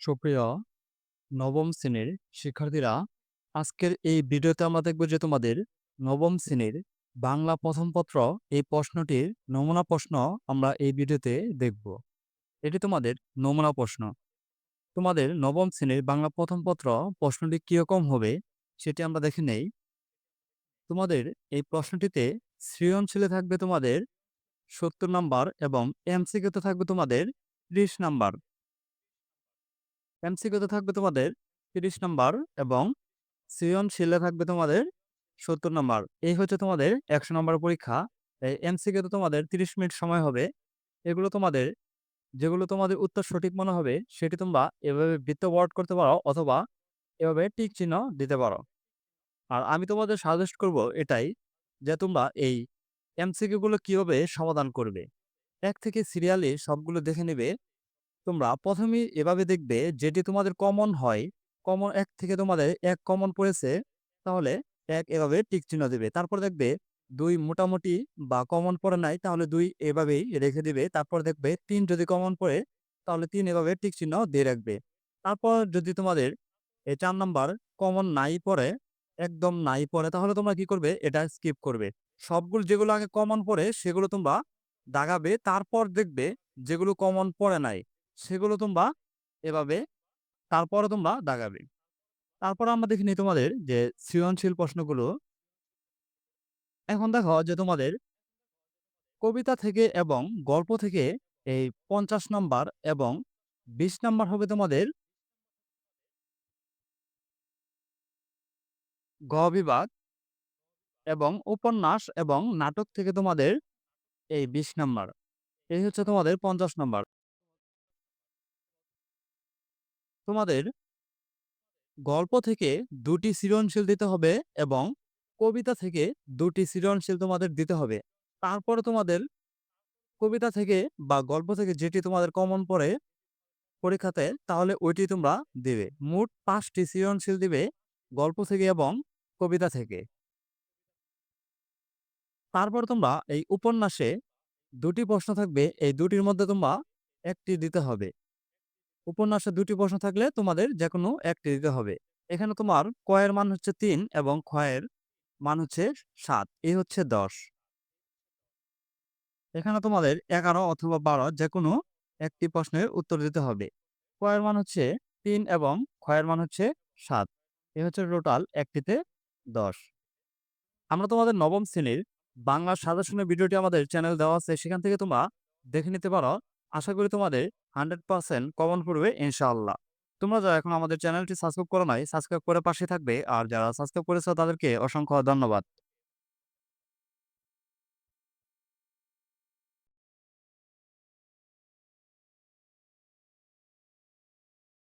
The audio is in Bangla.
সুপ্রিয় নবম শ্রেণির শিক্ষার্থীরা, আজকের এই ভিডিওতে আমরা দেখব যে তোমাদের নবম শ্রেণির বাংলা প্রথম পত্র এই প্রশ্নটির নমুনা প্রশ্ন আমরা এই ভিডিওতে দেখব। এটি তোমাদের নমুনা প্রশ্ন। তোমাদের নবম শ্রেণির বাংলা প্রথম পত্র প্রশ্নটি কীরকম হবে সেটি আমরা দেখে নেই। তোমাদের এই প্রশ্নটিতে সৃজনশীলে থাকবে তোমাদের সত্তর নাম্বার এবং এমসিকিউতে থাকবে তোমাদের ত্রিশ নাম্বার। এমসিকিউতে থাকবে তোমাদের তিরিশ নম্বর এবং সৃজনশীলে থাকবে তোমাদের সত্তর নম্বর। এই হচ্ছে তোমাদের একশো নম্বর পরীক্ষা। এই এমসিকিউতে তোমাদের তিরিশ মিনিট সময় হবে। এগুলো তোমাদের, যেগুলো তোমাদের উত্তর সঠিক মনে হবে, সেটি তোমরা এভাবে বৃত্ত ওয়ার্ড করতে পারো অথবা এভাবে টিক চিহ্ন দিতে পারো। আর আমি তোমাদের সাজেস্ট করব এটাই যে তোমরা এই এমসিকিউগুলো কীভাবে সমাধান করবে। এক থেকে সিরিয়ালে সবগুলো দেখে নেবে তোমরা প্রথমেই এভাবে দেখবে যেটি তোমাদের কমন হয় কমন এক থেকে তোমাদের এক কমন পড়েছে, তাহলে এক এভাবে টিক চিহ্ন দেবে। তারপর দেখবে দুই মোটামুটি বা কমন পড়ে নাই, তাহলে দুই এভাবেই রেখে দিবে। তারপর দেখবে তিন যদি কমন পড়ে, তাহলে তিন এভাবে টিক চিহ্ন দিয়ে রাখবে। তারপর যদি তোমাদের এই চার নাম্বার কমন নাই পড়ে, একদম নাই পড়ে, তাহলে তোমরা কি করবে? এটা স্কিপ করবে। সবগুলো যেগুলো আগে কমন পড়ে, সেগুলো তোমরা দাগাবে। তারপর দেখবে যেগুলো কমন পড়ে নাই সেগুলো তোমরা এভাবে তারপরে তোমরা দাগাবে। তারপর আমরা দেখে নিই তোমাদের যে সৃজনশীল প্রশ্নগুলো। এখন দেখো যে তোমাদের কবিতা থেকে এবং গল্প থেকে এই পঞ্চাশ নম্বর এবং বিশ নম্বর হবে তোমাদের গ বিভাগ এবং উপন্যাস এবং নাটক থেকে তোমাদের এই বিশ নম্বর। এই হচ্ছে তোমাদের পঞ্চাশ নম্বর। তোমাদের গল্প থেকে দুটি সৃজনশীল দিতে হবে এবং কবিতা থেকে দুটি সৃজনশীল তোমাদের দিতে হবে। তারপরে তোমাদের কবিতা থেকে বা গল্প থেকে যেটি তোমাদের কমন পড়ে পরীক্ষাতে, তাহলে ওইটি তোমরা দেবে। মোট পাঁচটি সৃজনশীল দিবে গল্প থেকে এবং কবিতা থেকে। তারপর তোমরা এই উপন্যাসে দুটি প্রশ্ন থাকবে, এই দুটির মধ্যে তোমরা একটি দিতে হবে। উপন্যাসে দুটি প্রশ্ন থাকলে তোমাদের যে কোনো একটি দিতে হবে। এখানে তোমার কয়ের মান হচ্ছে তিন এবং ক্ষয়ের মান হচ্ছে সাত, এই হচ্ছে দশ। এখানে তোমাদের এগারো অথবা বারো যে কোনো একটি প্রশ্নের উত্তর দিতে হবে। কয়ের মান হচ্ছে তিন এবং ক্ষয়ের মান হচ্ছে সাত, এ হচ্ছে টোটাল একটিতে দশ। আমরা তোমাদের নবম শ্রেণির বাংলা সাজেশনের ভিডিওটি আমাদের চ্যানেল দেওয়া আছে, সেখান থেকে তোমরা দেখে নিতে পারো। আশা করি তোমাদের হান্ড্রেড পার্সেন্ট কমন পড়বে, ইনশাআল্লাহ। তোমরা যারা এখন আমাদের চ্যানেলটি সাবস্ক্রাইব করো নাই সাবস্ক্রাইব করে পাশে থাকবে। আর যারা সাবস্ক্রাইব করেছ তাদেরকে অসংখ্য ধন্যবাদ।